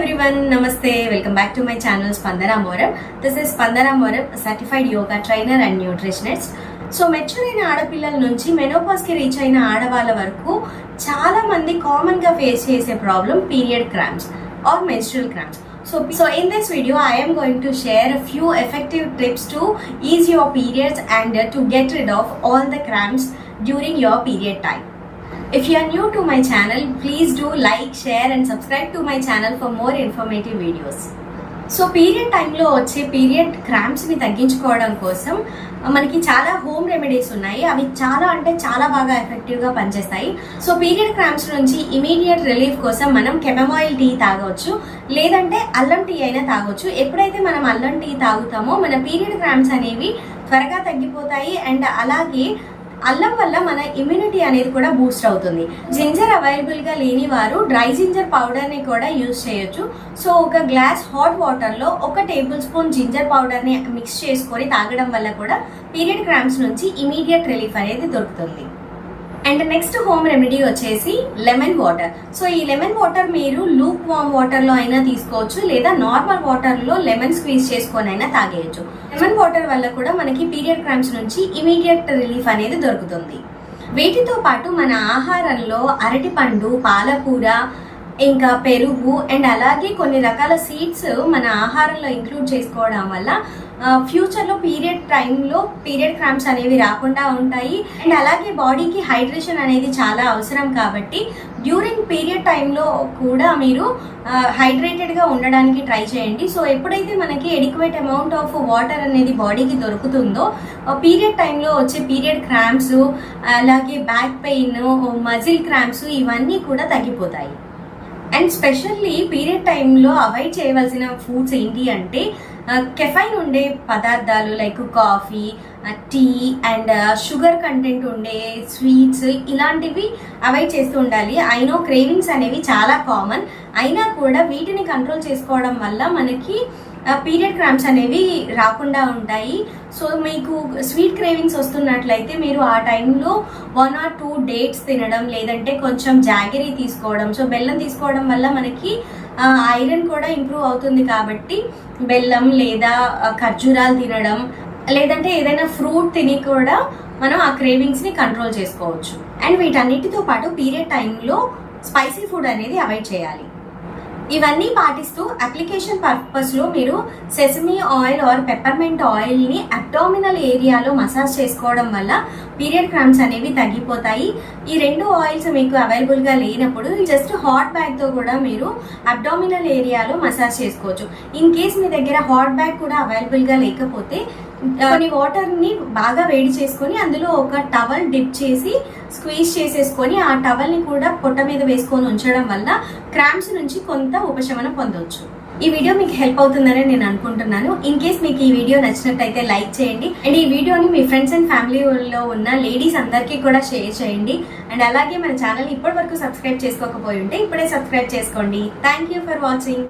Everyone namaste. Welcome back to my channel Spandana Moram this is Spandana Moram certified yoga trainer and nutritionist so mature అయిన ఆడపిల్లల నుంచి మెనోపాస్కి reach అయిన ఆడవాళ్ళ వరకు చాలా మంది కామన్గా ఫేస్ చేసే problem period cramps or menstrual cramps so so in this video I am going to share a few effective tips your periods and periods and uh, to get rid of all the cramps during if you are new to my channel please do like share and subscribe to my channel for more informative videos. So period టైంలో వచ్చే period క్రాంప్స్ని తగ్గించుకోవడం కోసం మనకి చాలా home remedies ఉన్నాయి. అవి చాలా అంటే చాలా బాగా ఎఫెక్టివ్గా పనిచేస్తాయి. సో పీరియడ్ క్రాంప్స్ నుంచి ఇమీడియట్ రిలీఫ్ కోసం మనం కెమమాయిల్ టీ తాగవచ్చు లేదంటే అల్లం టీ అయినా తాగొచ్చు. ఎప్పుడైతే మనం అల్లం టీ తాగుతామో మన పీరియడ్ క్రాంప్స్ అనేవి త్వరగా తగ్గిపోతాయి. అండ్ అలాగే అల్లం వల్ల మన ఇమ్యూనిటీ అనేది కూడా బూస్ట్ అవుతుంది. జింజర్ అవైలబుల్గా లేని వారు డ్రై జింజర్ పౌడర్ని కూడా యూజ్ చేయొచ్చు. సో ఒక గ్లాస్ హాట్ వాటర్లో ఒక టేబుల్ స్పూన్ జింజర్ పౌడర్ని మిక్స్ చేసుకొని తాగడం వల్ల కూడా పీరియడ్ క్రామ్స్ నుంచి ఇమీడియట్ రిలీఫ్ అనేది దొరుకుతుంది. అండ్ నెక్స్ట్ హోమ్ రెమెడీ వచ్చేసి లెమన్ వాటర్. సో ఈ లెమన్ వాటర్ మీరు లూప్ వామ్ వాటర్లో అయినా తీసుకోవచ్చు లేదా నార్మల్ వాటర్లో లెమన్ స్క్వీజ్ చేసుకొని అయినా తాగేయచ్చు. లెమన్ వాటర్ వల్ల కూడా మనకి పీరియడ్ క్రామ్స్ నుంచి ఇమీడియట్ రిలీఫ్ అనేది దొరుకుతుంది. వీటితో పాటు మన ఆహారంలో అరటిపండు పాలకూర ఇంకా పెరుగు అండ్ అలాగే కొన్ని రకాల సీడ్స్ మన ఆహారంలో ఇంక్లూడ్ చేసుకోవడం వల్ల ఫ్యూచర్లో పీరియడ్ టైంలో పీరియడ్ క్రాంప్స్ అనేవి రాకుండా ఉంటాయి. అండ్ అలాగే బాడీకి హైడ్రేషన్ అనేది చాలా అవసరం కాబట్టి డ్యూరింగ్ పీరియడ్ టైంలో కూడా మీరు హైడ్రేటెడ్గా ఉండడానికి ట్రై చేయండి. సో ఎప్పుడైతే మనకి ఎడిక్వేట్ అమౌంట్ ఆఫ్ వాటర్ అనేది బాడీకి దొరుకుతుందో పీరియడ్ టైంలో వచ్చే పీరియడ్ క్రాంప్స్ అలాగే బ్యాక్ పెయిన్ మజిల్ క్రాంప్స్ ఇవన్నీ కూడా తగ్గిపోతాయి. అండ్ స్పెషల్లీ పీరియడ్ టైంలో అవాయిడ్ చేయవలసిన ఫుడ్స్ ఏంటి అంటే కెఫైన్ ఉండే పదార్థాలు like coffee tea and sugar content ఉండే స్వీట్స్ ఇలాంటివి అవాయిడ్ చేస్తూ ఉండాలి. అయినో క్రేవింగ్స్ అనేవి చాలా కామన్ అయినా కూడా వీటిని కంట్రోల్ చేసుకోవడం వల్ల మనకి పీరియడ్ క్రామ్స్ అనేవి రాకుండా ఉంటాయి. సో మీకు స్వీట్ క్రేవింగ్స్ వస్తున్నట్లయితే మీరు ఆ టైంలో వన్ ఆర్ టూ డేట్స్ తినడం లేదంటే కొంచెం జాగరీ తీసుకోవడం. సో బెల్లం తీసుకోవడం వల్ల మనకి ఐరన్ కూడా ఇంప్రూవ్ అవుతుంది కాబట్టి బెల్లం లేదా ఖర్జూరాలు తినడం లేదంటే ఏదైనా ఫ్రూట్ తిని కూడా మనం ఆ క్రేవింగ్స్ని కంట్రోల్ చేసుకోవచ్చు. అండ్ వీటన్నిటితో పాటు పీరియడ్ టైంలో స్పైసీ ఫుడ్ అనేది అవాయిడ్ చేయాలి. ఇవన్నీ పాటిస్తూ అప్లికేషన్ పర్పస్లో మీరు సెసమీ ఆయిల్ ఆర్ పెప్పర్మెంట్ ఆయిల్ని అబ్డామినల్ ఏరియాలో మసాజ్ చేసుకోవడం వల్ల పీరియడ్ క్రామ్స్ అనేవి తగ్గిపోతాయి. ఈ రెండు ఆయిల్స్ మీకు అవైలబుల్గా లేనప్పుడు జస్ట్ హాట్ బ్యాగ్తో కూడా మీరు అబ్డామినల్ ఏరియాలో మసాజ్ చేసుకోవచ్చు. ఇన్ కేస్ మీ దగ్గర హాట్ బ్యాగ్ కూడా అవైలబుల్గా లేకపోతే కొన్ని వాటర్ని బాగా వేడి చేసుకొని అందులో ఒక టవల్ డిప్ చేసి స్క్వీజ్ చేసేసుకొని ఆ టవల్ని కూడా పొట్ట మీద వేసుకొని ఉంచడం వల్ల క్రామ్స్ నుంచి కొంత ఉపశమనం పొందవచ్చు ఈ వీడియో మీకు హెల్ప్ అవుతుందని నేను అనుకుంటున్నాను. ఇన్ కేస్ మీకు ఈ వీడియో నచ్చినట్టయితే లైక్ చేయండి. అండ్ ఈ వీడియోని మీ ఫ్రెండ్స్ అండ్ ఫ్యామిలీలో ఉన్న లేడీస్ అందరికీ కూడా షేర్ చేయండి. అండ్ అలాగే మన ఛానల్ ఇప్పటి వరకు సబ్స్క్రైబ్ చేసుకోకపోయి ఉంటే ఇప్పుడే సబ్స్క్రైబ్ చేసుకోండి. Thank you for watching